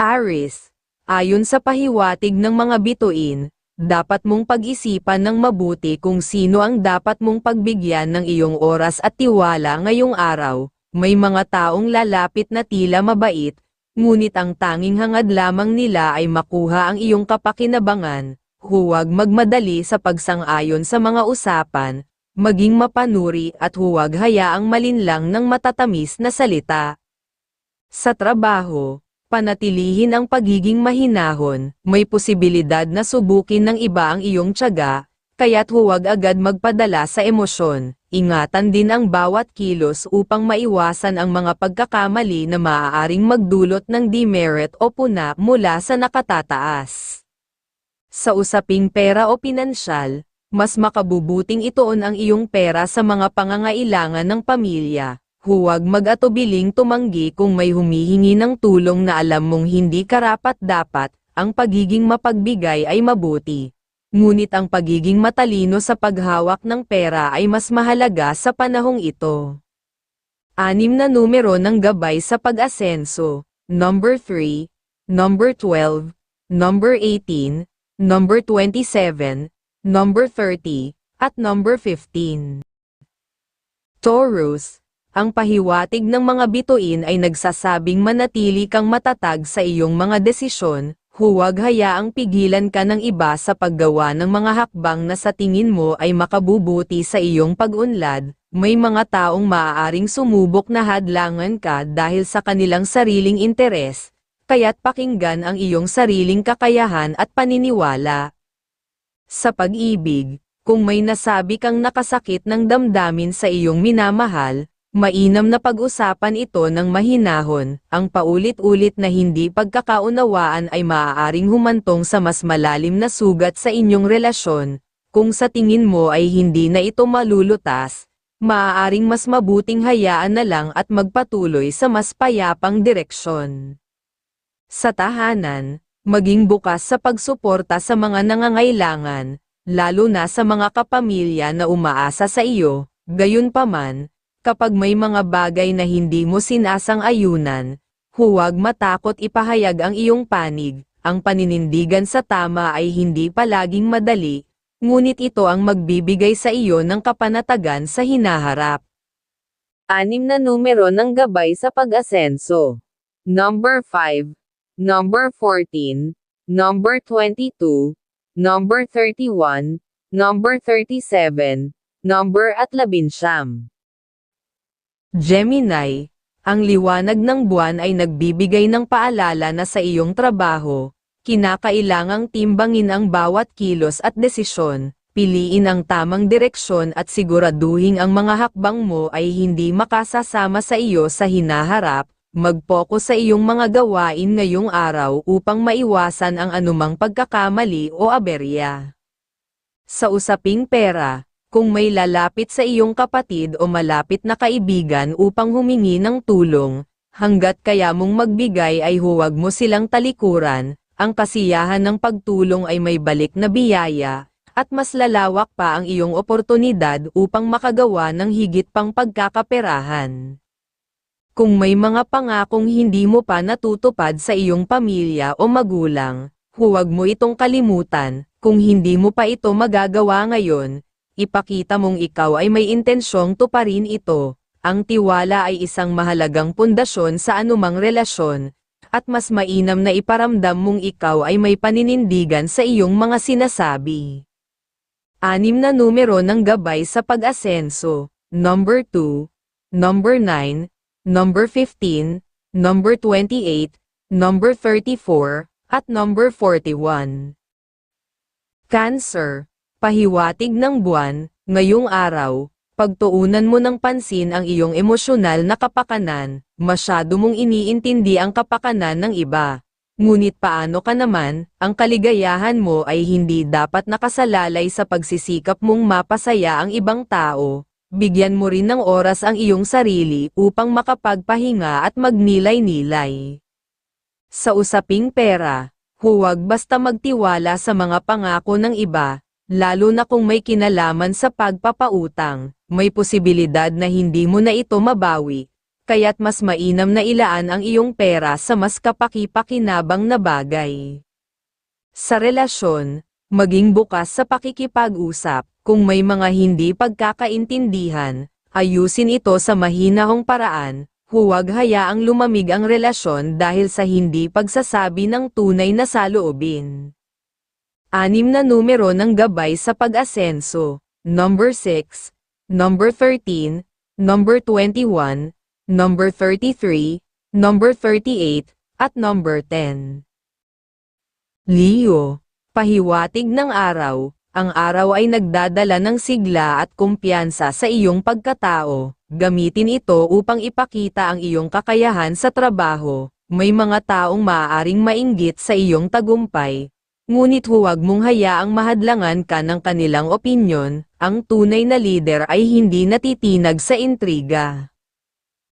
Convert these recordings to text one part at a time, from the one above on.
Aris, ayon sa pahiwatig ng mga bituin, dapat mong pag-isipan ng mabuti kung sino ang dapat mong pagbigyan ng iyong oras at tiwala ngayong araw. May mga taong lalapit na tila mabait, ngunit ang tanging hangad lamang nila ay makuha ang iyong kapakinabangan. Huwag magmadali sa pagsang-ayon sa mga usapan, maging mapanuri at huwag hayaang malinlang ng matatamis na salita. Sa trabaho, panatilihin ang pagiging mahinahon, may posibilidad na subukin ng iba ang iyong tiyaga, kaya't huwag agad magpadala sa emosyon. Ingatan din ang bawat kilos upang maiwasan ang mga pagkakamali na maaaring magdulot ng demerit o puna mula sa nakatataas. Sa usaping pera o pinansyal, mas makabubuting ituon ang iyong pera sa mga pangangailangan ng pamilya. Huwag mag-atubiling tumanggi kung may humihingi ng tulong na alam mong hindi karapat-dapat, ang pagiging mapagbigay ay mabuti. Ngunit ang pagiging matalino sa paghawak ng pera ay mas mahalaga sa panahong ito. Anim na numero ng gabay sa pag-asenso, number 3, number 12, number 18, number 27, number 30, at number 15. Taurus, ang pahiwatig ng mga bituin ay nagsasabing manatili kang matatag sa iyong mga desisyon, huwag hayaang pigilan ka ng iba sa paggawa ng mga hakbang na sa tingin mo ay makabubuti sa iyong pag-unlad, may mga taong maaaring sumubok na hadlangan ka dahil sa kanilang sariling interes, kaya't pakinggan ang iyong sariling kakayahan at paniniwala. Sa pag-ibig, kung may nasabi kang nakasakit ng damdamin sa iyong minamahal, mainam na pag-usapan ito ng mahinahon, ang paulit-ulit na hindi pagkakaunawaan ay maaaring humantong sa mas malalim na sugat sa inyong relasyon, kung sa tingin mo ay hindi na ito malulutas, maaaring mas mabuting hayaan na lang at magpatuloy sa mas payapang direksyon. Sa tahanan, maging bukas sa pagsuporta sa mga nangangailangan, lalo na sa mga kapamilya na umaasa sa iyo, gayunpaman, kapag may mga bagay na hindi mo sinasang ayunan, huwag matakot ipahayag ang iyong panig, ang paninindigan sa tama ay hindi palaging madali, ngunit ito ang magbibigay sa iyo ng kapanatagan sa hinaharap. Anim na numero ng gabay sa pag-asenso. Number 5, number 14, number 22, number 31, number 37, number at labinsyam. Gemini, ang liwanag ng buwan ay nagbibigay ng paalala na sa iyong trabaho, kinakailangang timbangin ang bawat kilos at desisyon, piliin ang tamang direksyon at siguraduhin ang mga hakbang mo ay hindi makasasama sa iyo sa hinaharap, mag-focus sa iyong mga gawain ngayong araw upang maiwasan ang anumang pagkakamali o aberya. Sa usaping pera, kung may lalapit sa iyong kapatid o malapit na kaibigan upang humingi ng tulong, hanggat kaya mong magbigay ay huwag mo silang talikuran, ang kasiyahan ng pagtulong ay may balik na biyaya, at mas lalawak pa ang iyong oportunidad upang makagawa ng higit pang pagkakaperahan. Kung may mga pangakong hindi mo pa natutupad sa iyong pamilya o magulang, huwag mo itong kalimutan, kung hindi mo pa ito magagawa ngayon, ipakita mong ikaw ay may intensyong tuparin ito. Ang tiwala ay isang mahalagang pundasyon sa anumang relasyon, at mas mainam na iparamdam mong ikaw ay may paninindigan sa iyong mga sinasabi. Anim na numero ng gabay sa pag-asenso, number 2, number 9, number 15, number 28, number 34, at number 41. Cancer Pahiwatig ng buwan, ngayong araw, pagtuunan mo ng pansin ang iyong emosyonal na kapakanan, masyado mong iniintindi ang kapakanan ng iba. Ngunit paano ka naman, ang kaligayahan mo ay hindi dapat nakasalalay sa pagsisikap mong mapasaya ang ibang tao. Bigyan mo rin ng oras ang iyong sarili upang makapagpahinga at magnilay-nilay. Sa usaping pera, huwag basta magtiwala sa mga pangako ng iba, lalo na kung may kinalaman sa pagpapautang, may posibilidad na hindi mo na ito mabawi, kaya't mas mainam na ilaan ang iyong pera sa mas kapaki-pakinabang na bagay. Sa relasyon, maging bukas sa pakikipag-usap, kung may mga hindi pagkakaintindihan, ayusin ito sa mahinahong paraan, huwag hayaang lumamig ang relasyon dahil sa hindi pagsasabi ng tunay na saloobin. Anim na numero ng gabay sa pag-asenso, number 6, number 13, number 21, number 33, number 38, at number 10. Leo, pahiwatig ng araw, ang araw ay nagdadala ng sigla at kumpiyansa sa iyong pagkatao, gamitin ito upang ipakita ang iyong kakayahan sa trabaho, may mga taong maaaring mainggit sa iyong tagumpay, ngunit huwag mong hayaang mahadlangan ka ng kanilang opinyon, ang tunay na leader ay hindi natitinag sa intriga.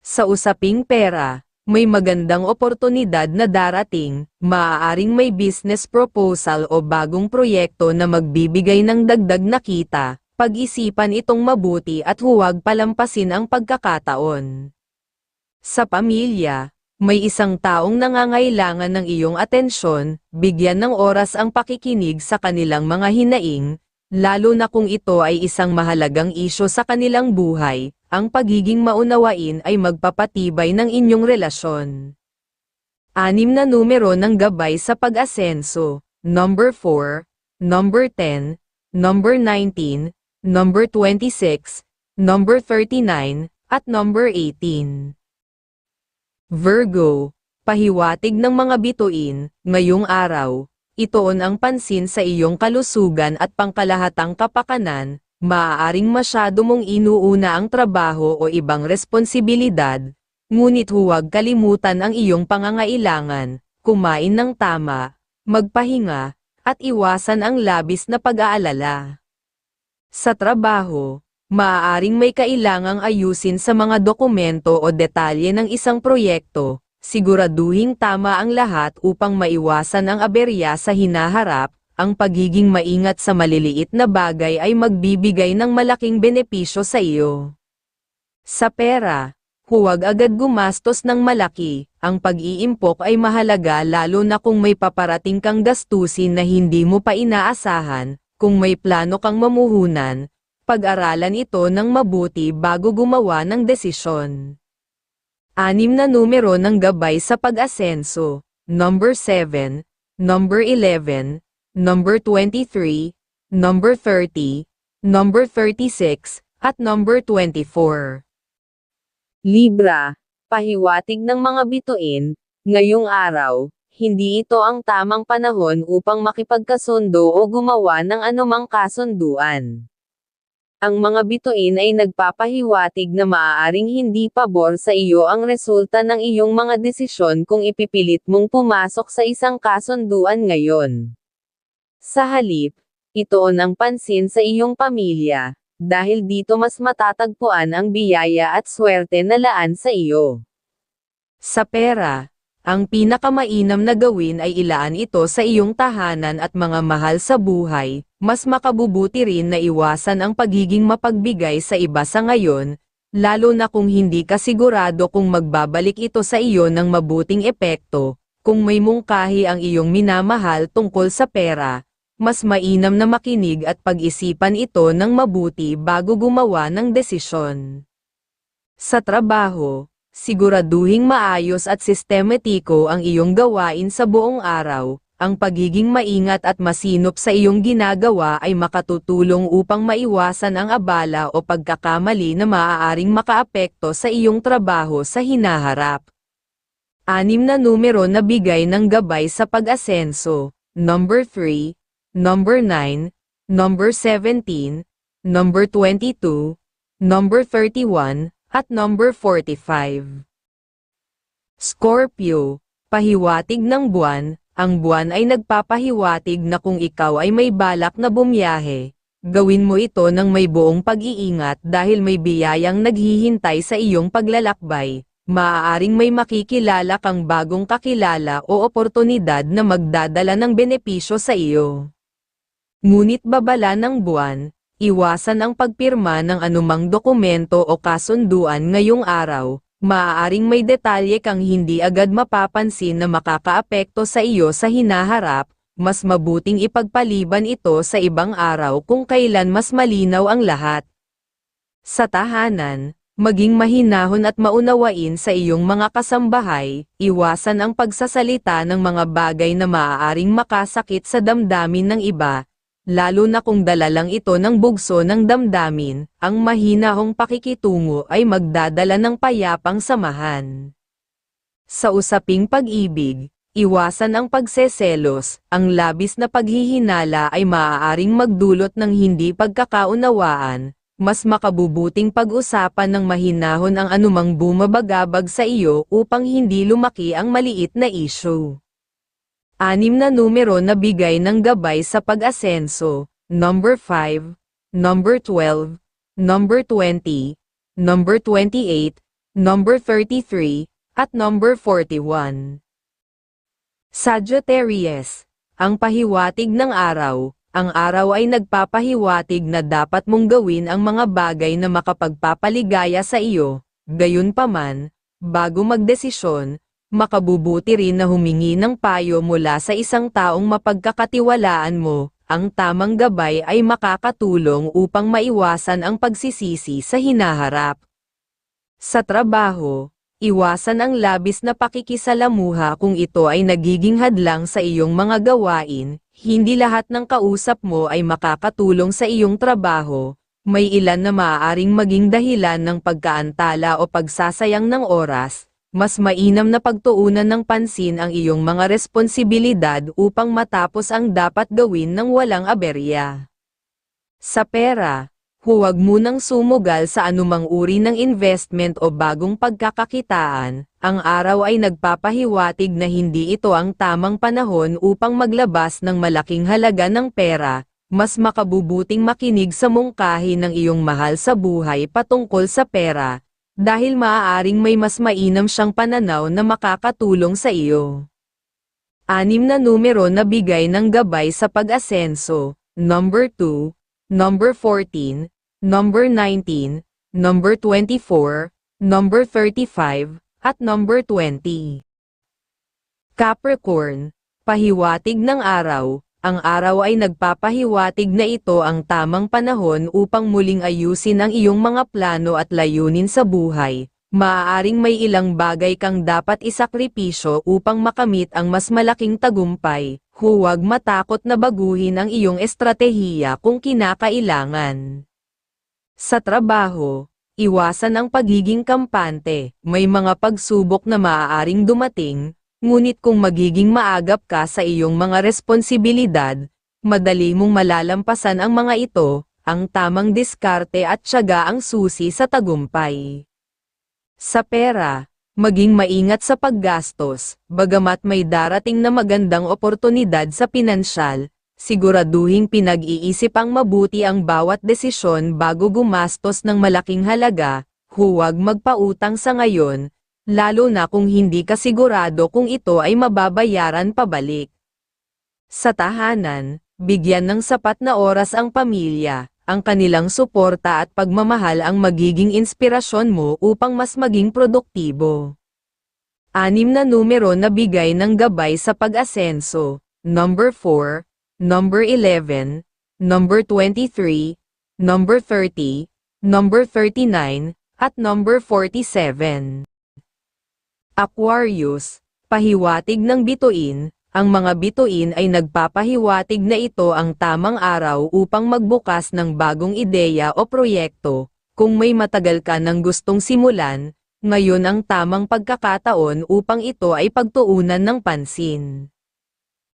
Sa usaping pera, may magandang oportunidad na darating, maaaring may business proposal o bagong proyekto na magbibigay ng dagdag na kita, pag-isipan itong mabuti at huwag palampasin ang pagkakataon. Sa pamilya, may isang taong nangangailangan ng iyong atensyon, bigyan ng oras ang pakikinig sa kanilang mga hinaing, lalo na kung ito ay isang mahalagang isyo sa kanilang buhay, ang pagiging maunawain ay magpapatibay ng inyong relasyon. Anim na numero ng gabay sa pag-asenso, number 4, number 10, number 19, number 26, number 39, at number 18. Virgo, pahiwatig ng mga bituin, ngayong araw, itoon ang pansin sa iyong kalusugan at pangkalahatang kapakanan, maaaring masyado mong inuuna ang trabaho o ibang responsibilidad, ngunit huwag kalimutan ang iyong pangangailangan, kumain ng tama, magpahinga, at iwasan ang labis na pag-aalala. Sa trabaho, maaaring may kailangang ayusin sa mga dokumento o detalye ng isang proyekto, siguraduhing tama ang lahat upang maiwasan ang aberya sa hinaharap, ang pagiging maingat sa maliliit na bagay ay magbibigay ng malaking benepisyo sa iyo. Sa pera, huwag agad gumastos ng malaki, ang pag-iimpok ay mahalaga lalo na kung may paparating kang gastusin na hindi mo pa inaasahan, kung may plano kang mamuhunan, pag-aralan ito ng mabuti bago gumawa ng desisyon. Anim na numero ng gabay sa pag-asenso, number 7, number 11, number 23, number 30, number 36, at number 24. Libra, pahiwatig ng mga bituin, ngayong araw, hindi ito ang tamang panahon upang makipagkasundo o gumawa ng anumang kasunduan. Ang mga bituin ay nagpapahiwatig na maaaring hindi pabor sa iyo ang resulta ng iyong mga desisyon kung ipipilit mong pumasok sa isang kasunduan ngayon. Sa halip, itoon ang pansin sa iyong pamilya, dahil dito mas matatagpuan ang biyaya at swerte na laan sa iyo. Sa pera, ang pinakamainam na gawin ay ilaan ito sa iyong tahanan at mga mahal sa buhay, mas makabubuti rin na iwasan ang pagiging mapagbigay sa iba sa ngayon, lalo na kung hindi ka sigurado kung magbabalik ito sa iyo ng mabuting epekto, kung may mungkahi ang iyong minamahal tungkol sa pera, mas mainam na makinig at pag-isipan ito ng mabuti bago gumawa ng desisyon. Sa trabaho, Siguraduhing maayos at sistematiko ang iyong gawain sa buong araw, ang pagiging maingat at masinop sa iyong ginagawa ay makatutulong upang maiwasan ang abala o pagkakamali na maaaring makaapekto sa iyong trabaho sa hinaharap. Anim na numero na bigay ng gabay sa pag-asenso, number 3, number 9, number 17, number 22, number 31, at number 45. Scorpio, pahiwatig ng buwan, ang buwan ay nagpapahiwatig na kung ikaw ay may balak na bumiyahe, gawin mo ito ng may buong pag-iingat dahil may biyayang naghihintay sa iyong paglalakbay, maaaring may makikilala kang bagong kakilala o oportunidad na magdadala ng benepisyo sa iyo. Ngunit babala ng buwan, Iwasan ang pagpirma ng anumang dokumento o kasunduan ngayong araw, maaaring may detalye kang hindi agad mapapansin na makakaapekto sa iyo sa hinaharap, mas mabuting ipagpaliban ito sa ibang araw kung kailan mas malinaw ang lahat. Sa tahanan, maging mahinahon at maunawain sa iyong mga kasambahay, iwasan ang pagsasalita ng mga bagay na maaaring makasakit sa damdamin ng iba, lalo na kung dala lang ito ng bugso ng damdamin, ang mahinahong pakikitungo ay magdadala ng payapang samahan. Sa usaping pag-ibig, iwasan ang pagseselos, ang labis na paghihinala ay maaaring magdulot ng hindi pagkakaunawaan, mas makabubuting pag-usapan ng mahinahon ang anumang bumabagabag sa iyo upang hindi lumaki ang maliit na issue. Anim na numero na bigay ng gabay sa pag-asenso, number 5, number 12, number 20, number 28, number 33, at number 41. Sagittarius, ang pahiwatig ng araw, ang araw ay nagpapahiwatig na dapat mong gawin ang mga bagay na makapagpapaligaya sa iyo, gayunpaman, bago magdesisyon, makabubuti rin na humingi ng payo mula sa isang taong mapagkakatiwalaan mo, ang tamang gabay ay makakatulong upang maiwasan ang pagsisisi sa hinaharap. Sa trabaho, iwasan ang labis na pakikisalamuha kung ito ay nagiging hadlang sa iyong mga gawain, hindi lahat ng kausap mo ay makakatulong sa iyong trabaho, may ilan na maaaring maging dahilan ng pagkaantala o pagsasayang ng oras, mas mainam na pagtuunan ng pansin ang iyong mga responsibilidad upang matapos ang dapat gawin ng walang aberya. Sa pera, huwag munang sumugal sa anumang uri ng investment o bagong pagkakakitaan, ang araw ay nagpapahiwatig na hindi ito ang tamang panahon upang maglabas ng malaking halaga ng pera, mas makabubuting makinig sa mungkahi ng iyong mahal sa buhay patungkol sa pera, dahil maaaring may mas mainam siyang pananaw na makakatulong sa iyo. Anim na numero na bigay ng gabay sa pag-asenso, number 2, number 14, number 19, number 24, number 35, at number 20. Capricorn, pahiwatig ng araw, ang araw ay nagpapahiwatig na ito ang tamang panahon upang muling ayusin ang iyong mga plano at layunin sa buhay. Maaaring may ilang bagay kang dapat isakripisyo upang makamit ang mas malaking tagumpay. Huwag matakot na baguhin ang iyong estratehiya kung kinakailangan. Sa trabaho, iwasan ang pagiging kampante. May mga pagsubok na maaaring dumating, ngunit kung magiging maagap ka sa iyong mga responsibilidad, madali mong malalampasan ang mga ito, ang tamang diskarte at tiyaga ang susi sa tagumpay. Sa pera, maging maingat sa paggastos, bagamat may darating na magandang oportunidad sa pinansyal, siguraduhing pinag-iisip ang mabuti ang bawat desisyon bago gumastos ng malaking halaga, huwag magpautang sa ngayon, lalo na kung hindi ka sigurado kung ito ay mababayaran pabalik. Sa tahanan, bigyan ng sapat na oras ang pamilya, ang kanilang suporta at pagmamahal ang magiging inspirasyon mo upang mas maging produktibo. Anim na numero na bigay ng gabay sa pag-asenso, number 4, number 11, number 23, number 30, number 39, at number 47. Aquarius, pahiwatig ng bituin, ang mga bituin ay nagpapahiwatig na ito ang tamang araw upang magbukas ng bagong ideya o proyekto. Kung may matagal ka ng gustong simulan, ngayon ang tamang pagkakataon upang ito ay pagtuunan ng pansin.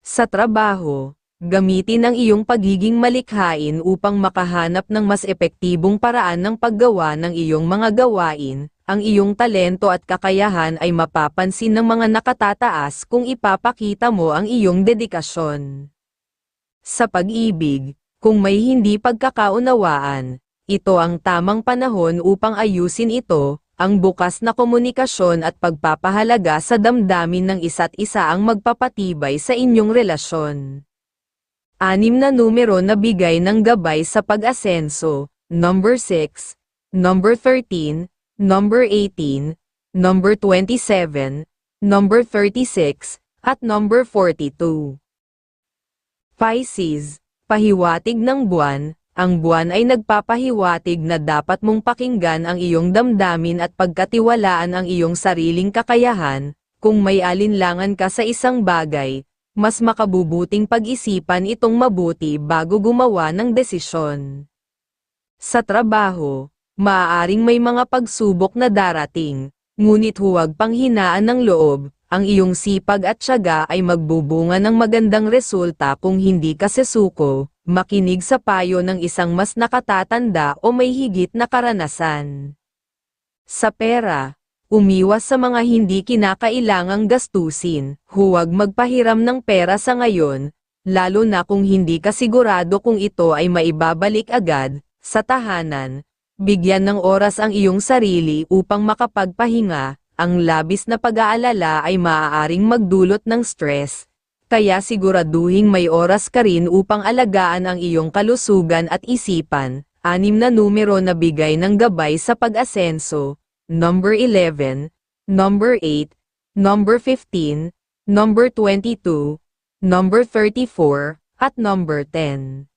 Sa trabaho, gamitin ang iyong pagiging malikhain upang makahanap ng mas epektibong paraan ng paggawa ng iyong mga gawain, ang iyong talento at kakayahan ay mapapansin ng mga nakatataas kung ipapakita mo ang iyong dedikasyon. Sa pag-ibig, kung may hindi pagkakaunawaan, ito ang tamang panahon upang ayusin ito, ang bukas na komunikasyon at pagpapahalaga sa damdamin ng isa't isa ang magpapatibay sa inyong relasyon. Anim na numero na bigay ng gabay sa pag-asenso, number 6, number 13, number 18, number 27, number 36, at number 42. Pisces, pahiwatig ng buwan, ang buwan ay nagpapahiwatig na dapat mong pakinggan ang iyong damdamin at pagkatiwalaan ang iyong sariling kakayahan, kung may alinlangan ka sa isang bagay, mas makabubuting pag-isipan itong mabuti bago gumawa ng desisyon. Sa trabaho, maaaring may mga pagsubok na darating, ngunit huwag panghinaan ng loob, ang iyong sipag at tiyaga ay magbubunga ng magandang resulta kung hindi ka sesuko, makinig sa payo ng isang mas nakatatanda o may higit na karanasan. Sa pera, umiwas sa mga hindi kinakailangang gastusin, huwag magpahiram ng pera sa ngayon, lalo na kung hindi ka sigurado kung ito ay maibabalik agad, sa tahanan, bigyan ng oras ang iyong sarili upang makapagpahinga, ang labis na pag-aalala ay maaaring magdulot ng stress, kaya siguraduhing may oras ka rin upang alagaan ang iyong kalusugan at isipan. Anim na numero na bigay ng gabay sa pag-asenso, number 11, number 8, number 15, number 22, number 34, at number 10.